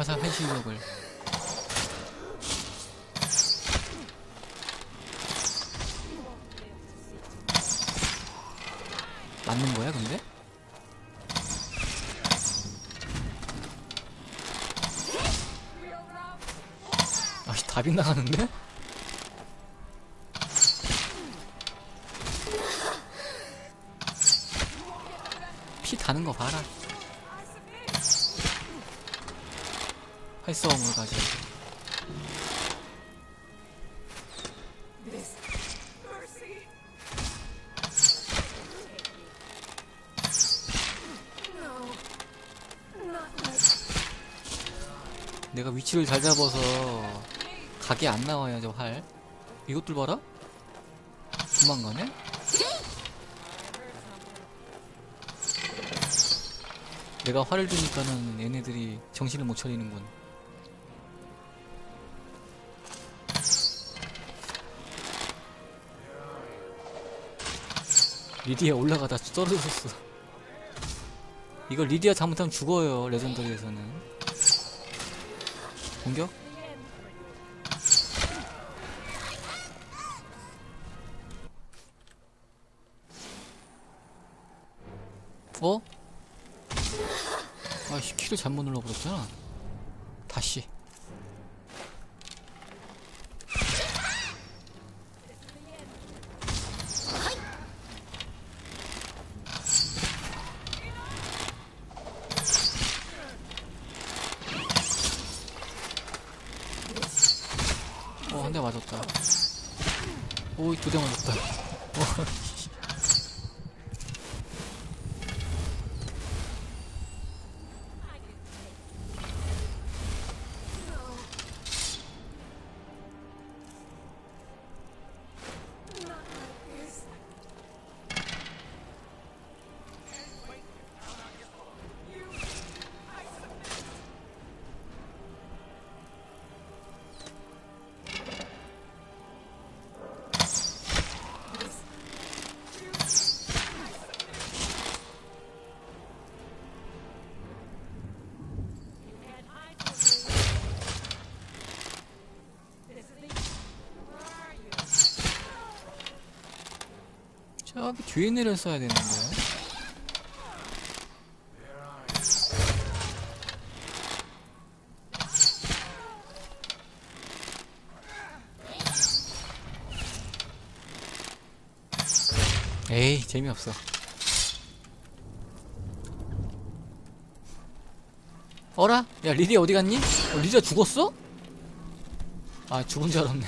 화살 한실력을 맞는 거야 근데? 아씨 다 빗나가는데? 피 다는 거 봐라 활성을 가지 내가 위치를 잘 잡아서 각이 안 나와요 저 활. 이것들 봐라. 도망가네. 내가 활을 주니까는 얘네들이 정신을 못 차리는군. 리디아 올라가다 떨어졌어. 이거 리디아 잘못하면 죽어요 레전더리에서는. 공격? 어? 아씨 키를 잘못 눌러버렸잖아 다시 저기 뒤에 내려 써야 되는데 에이 재미없어 어라? 야 리리 어디 갔니? 어, 리리가 죽었어? 아 죽은 줄 알았네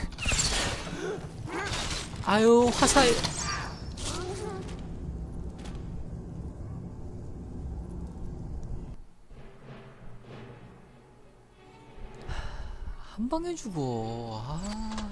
아유 화살 방에 죽어. 아.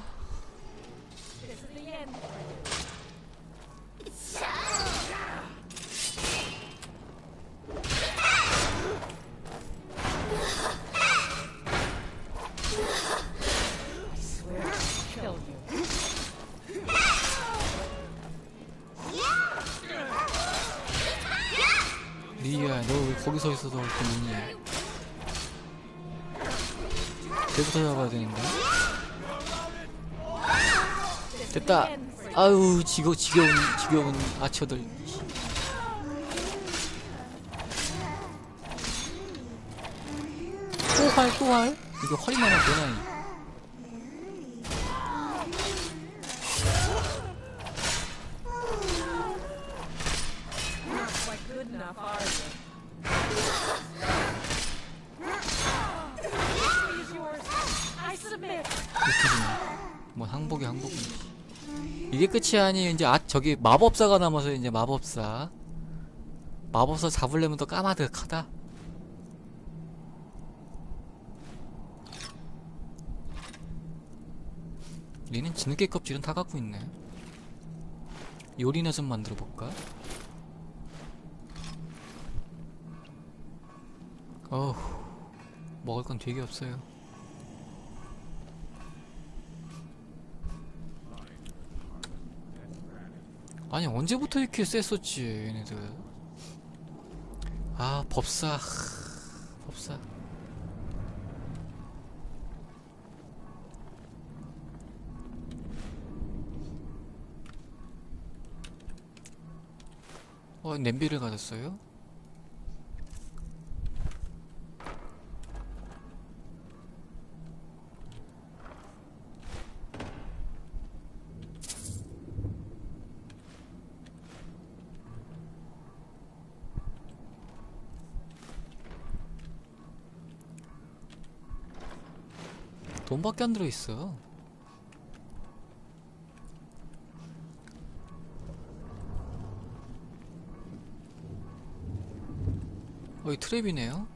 리야, 너 왜 거기 서 있어서 이렇게 뭐니? 걔부터 잡아야 되는데. 됐다. 아유, 지겨, 지겨운, 지겨운 아처들. 또 활, 또 활? 이게 활이 나면 되나? 뭐 항복이 항복이. 이게 끝이 아니 이제 아 저기 마법사가 남아서 이제 마법사. 마법사 잡으려면 더 까마득하다. 얘는 진흙개 껍질은 다 갖고 있네. 요리나 좀 만들어 볼까? 어우, 먹을 건 되게 없어요. 아니 언제부터 이렇게 셌었지 얘네들? 아 법사. 법사. 어 냄비를 가졌어요? 돈밖에 안 들어있어. 어이 트랩이네요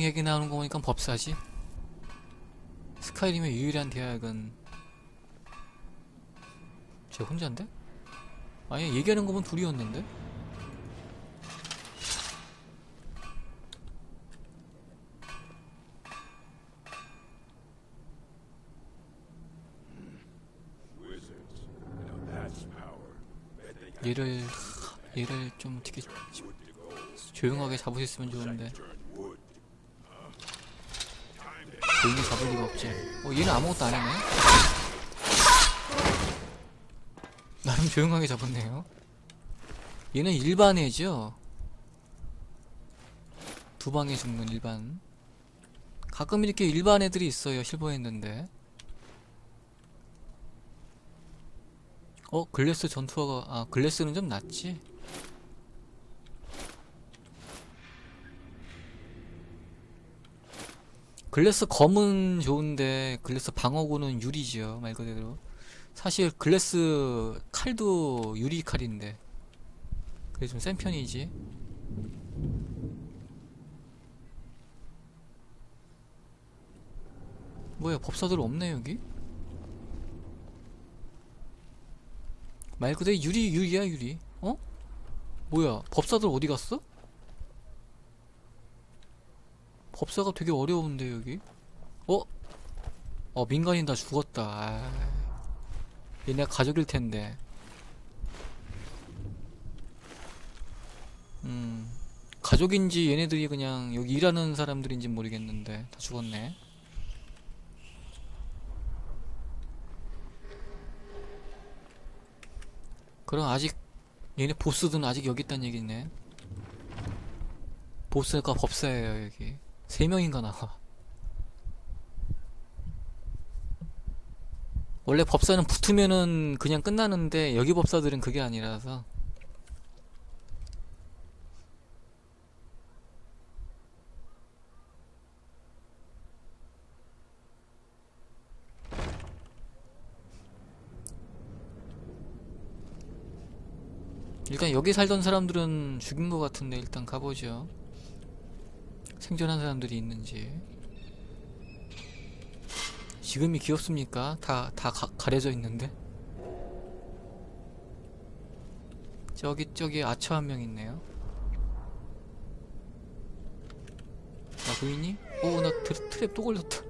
대학 얘기 나오는 거 보니까 법사지 스카이림의 유일한 대학은 쟤 혼자인데? 아니 얘기하는 거 보면 둘이었는데? 얘를 얘를 좀 어떻게 조용하게 있으면 좋은데 조용히 잡을 리가 없지. 어 얘는 아무것도 안 했네. 나름 조용하게 잡았네요. 얘는 일반 애죠? 두 방에 죽는 일반. 가끔 이렇게 일반 애들이 있어요 실버 했는데. 어 글래스 전투화가 아 글래스는 좀 낫지 글래스 검은 좋은데 글래스 방어구는 유리지요. 말 그대로. 사실 글래스 칼도 유리 칼인데. 그게 좀 센 편이지. 뭐야 법사들 없네 여기? 말 그대로 유리 유리야 유리. 어? 뭐야 법사들 어디 갔어? 법사가 되게 어려운데 여기? 어? 어 민간인 다 죽었다. 아, 얘네 가족일 텐데. 음 가족인지 얘네들이 그냥 여기 일하는 사람들인지 모르겠는데 다 죽었네. 그럼 아직 얘네 보스들은 아직 여기 있단 얘기네. 보스가 법사예요 여기 세 명인가 나와 원래 법사는 붙으면은 그냥 끝나는데 여기 법사들은 그게 아니라서. 일단 여기 살던 사람들은 죽인 것 같은데 일단 가보죠 생존한 사람들이 있는지. 지금이 귀엽습니까? 다, 다 가, 가려져 있는데? 저기 저기 아처 한 명 있네요. 나 보이니? 오 나 트랩 또 걸렸다.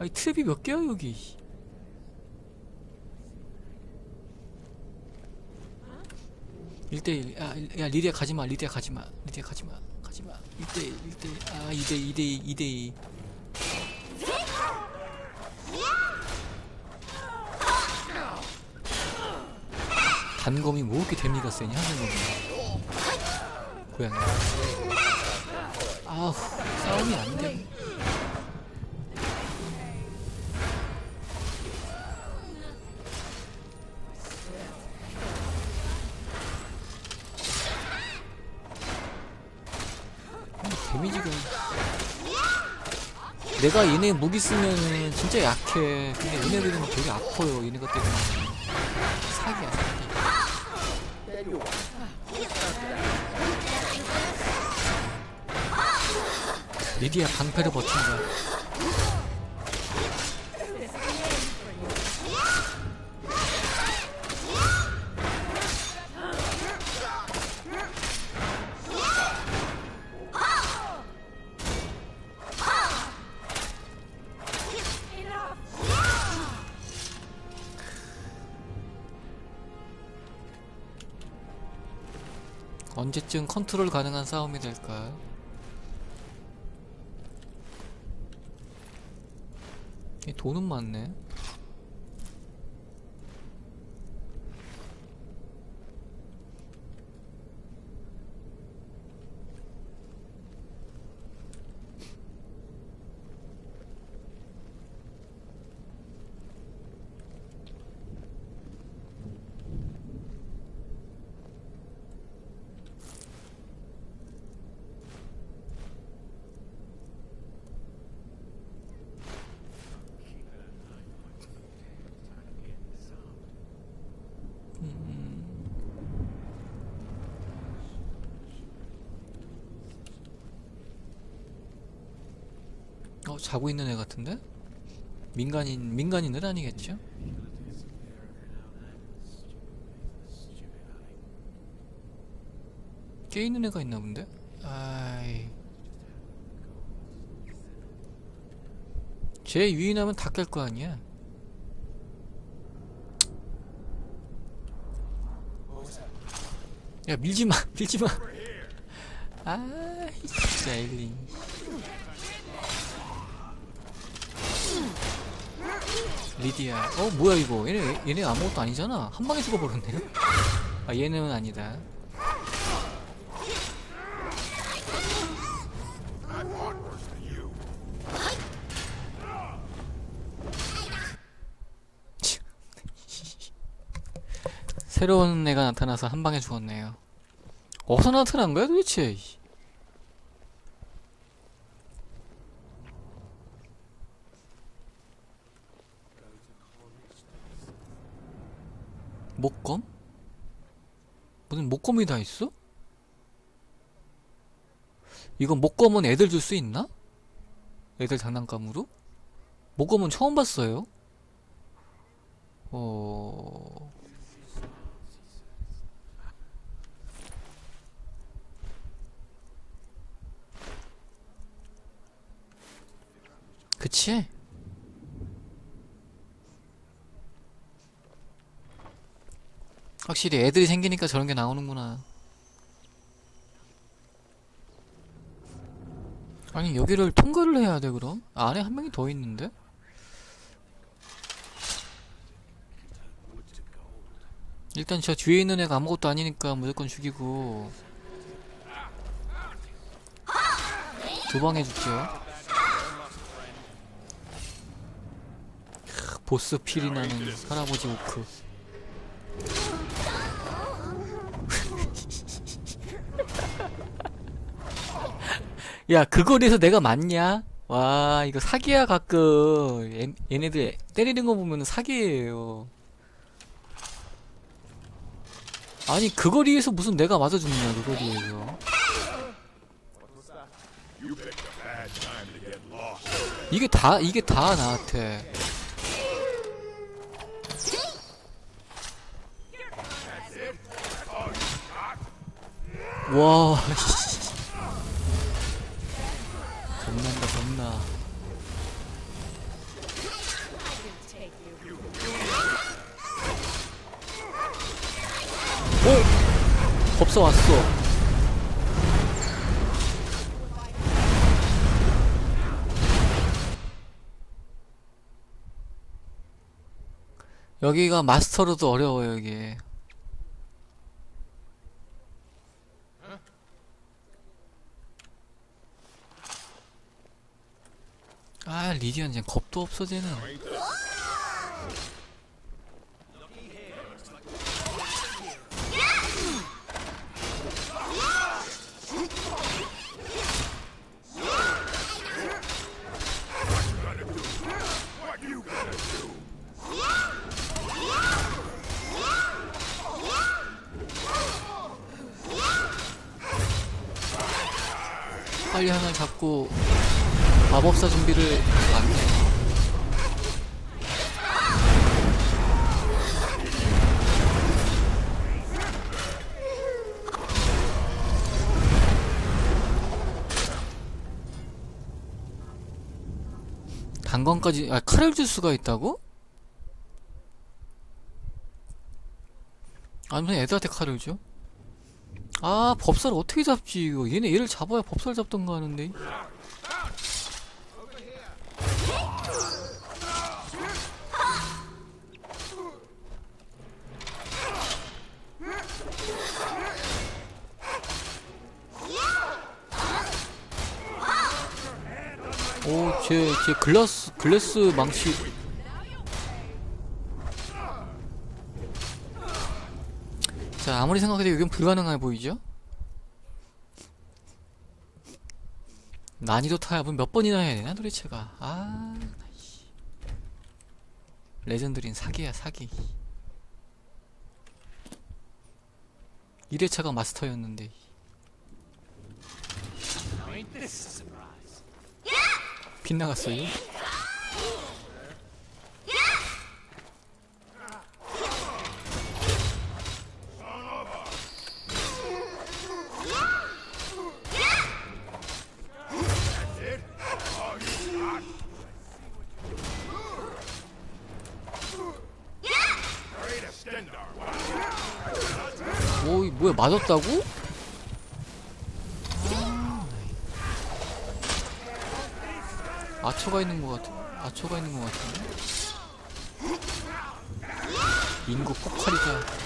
아니 트랩이 몇 개야 여기? 1대1 야, 일- 야 리디아 가지마 리디아 가지마 리디아 가지마 가지마. 1대1 1대1 아 2대2 2대2 2대2 단검이 뭐 이렇게 데미가 세냐 단검이 고양이. 아우 싸움이 안돼 내가 얘네 무기 쓰면은 진짜 약해. 근데 얘네들은 되게 아파요. 얘네 같은 경우는 사기야 사기 리디아 방패를 버틴다 언제쯤 컨트롤 가능한 싸움이 될까? 이 돈은 많네. 자고 있는 애 같은데? 민간인 민간인은 아니겠죠? 깨 있는 애가 있나 본데? 아이. 쟤 유인하면 다 깰 거 아니야? 야 밀지 마, 밀지 마. 아, 진짜 엘린. 리디아. 어 뭐야 이거? 얘네 얘네 아무것도 아니잖아. 한 방에 죽어버렸네요. 아 얘는 아니다. 치. 새로운 애가 나타나서 한 방에 죽었네요. 어디서 나타난 거야 도대체? 목검? 무슨 목검이 다 있어? 이거 목검은 애들 줄 수 있나? 애들 장난감으로? 목검은 처음 봤어요. 어... 그치? 확실히 애들이 생기니까 저런 게 나오는구나. 아니 여기를 통과를 해야 돼 그럼? 안에 한 명이 더 있는데? 일단 저 뒤에 있는 애가 아무것도 아니니까 무조건 죽이고 두방 해 줄게요 크, 보스 필이 나는 할아버지 오크 야, 그 거리에서 내가 맞냐? 와, 이거 사기야, 가끔. 얘, 얘네들 때리는 거 보면 사기예요. 아니, 그 거리에서 무슨 내가 맞아 죽냐, 그 거리에서. 이게 다, 이게 다 나한테. 와, 오! 법사 왔어. 여기가 마스터로도 어려워요 이게. 아 리디언 이제 겁도 없어 쟤는 빨리 하나 잡고 마법사 준비를 안해 단검까지 아 칼을 줄 수가 있다고? 아니 왜 애들한테 칼을 줘? 아 법사를 어떻게 잡지? 이거 얘네 얘를 잡아야 법사를 잡던가 하는데. 오제 제 글라스 글래스 망치 자 아무리 생각해도 이건 불가능해 보이죠? 난이도 타협은 몇 번이나 해야 되나 도대체가 아 씨. 레전드린 사기야 사기 1회차가 마스터였는데 빗나갔어요? 맞았다고? 아, 아처가 있는 것 같아. 아처가 있는 것 같은데? 인구 폭발이다.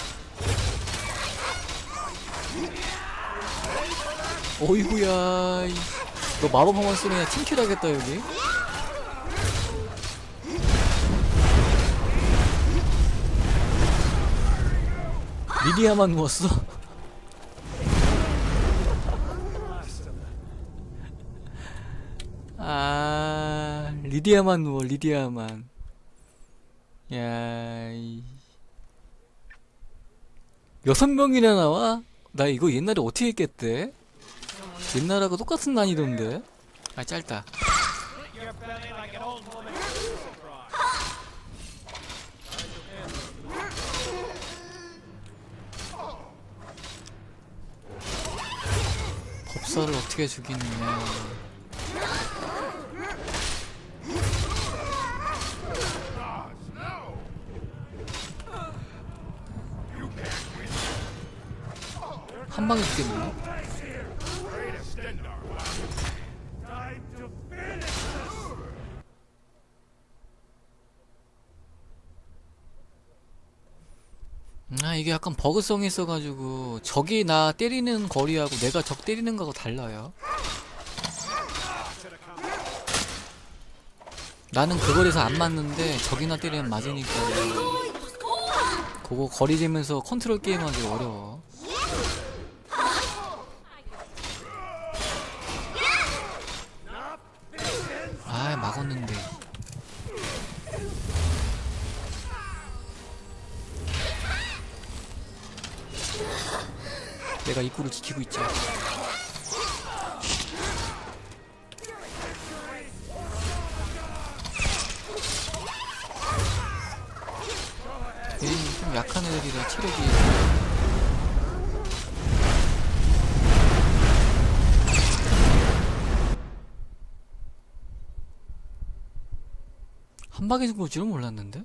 어이구야. 이- 너 마법 한번 쓰면 팀킬 하겠다, 여기. 리디아만 누웠어? 리디아만 누워, 리디아만. 야, 이. 여섯 명이나 나와? 나 이거 옛날에 어떻게 했겠대? 옛날하고 똑같은 난이도인데? 아, 짧다. 법사를 어떻게 죽이느냐. 한 방에 죽겠네. 아 이게 약간 버그성이 있어가지고 적이 나 때리는 거리하고 내가 적 때리는 거하고 달라요. 나는 그 거리에서 안 맞는데 적이나 때리면 맞으니까 그거 거리 재면서 컨트롤 게임하기 어려워. 아 막았는데. 내가 입구를 지키고 있지. 얘는 좀 약한 애들이라 체력이 한 방에 죽을 줄은 몰랐는데?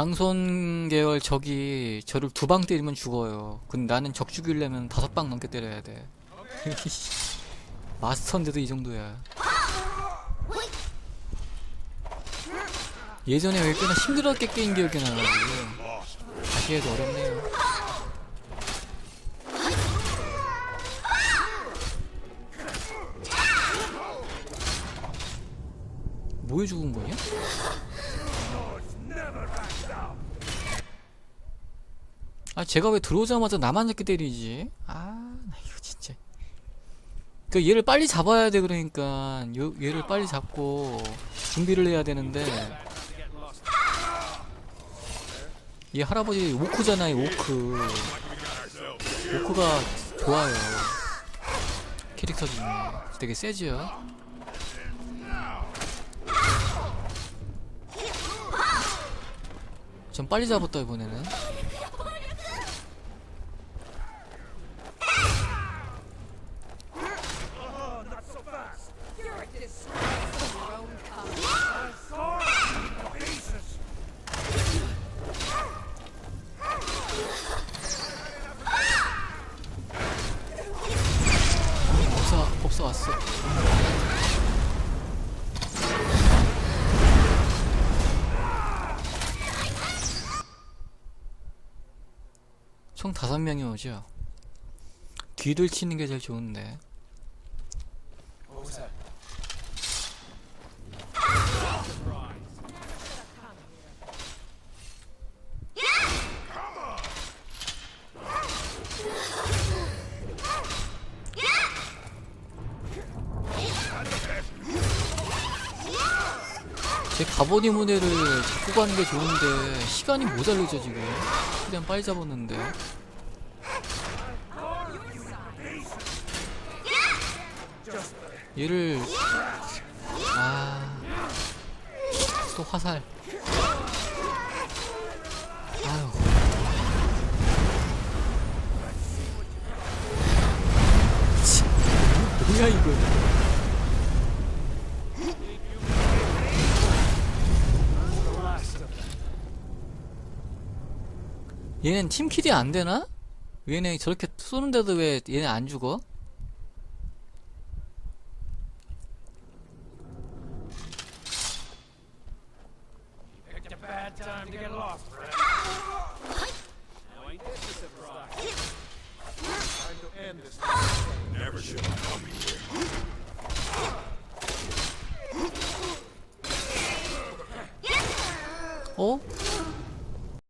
양손 계열 적이 저를 두 방 때리면 죽어요. 근데 나는 적 죽이려면 다섯 방 넘게 때려야 돼. 마스터인데도 이 정도야. 예전에 왜 꽤나 힘들었게 게임 기억이 나가지고 다시 해도 어렵네요. 뭐에 죽은 거냐? 아 제가 왜 들어오자마자 나만 이렇게 때리지? 아나 이거 진짜. 그 얘를 빨리 잡아야 돼 그러니까. 요, 얘를 빨리 잡고 준비를 해야 되는데. 얘 할아버지 오크잖아요 오크. 오크가 좋아요. 캐릭터 중에 되게 세지요. 전 빨리 잡았다 이번에는. 오죠. 뒤를 치는 게 제일 좋은데. 제 가버니 무대를 잡고 가는 게 좋은데 시간이 모자르죠 지금. 최대한 빨리 잡았는데 얘를 아 또 화살 아유 치, 뭐야 이거 얘는 팀킬이 안 되나? 얘네 저렇게 쏘는데도 왜 얘네 안 죽어?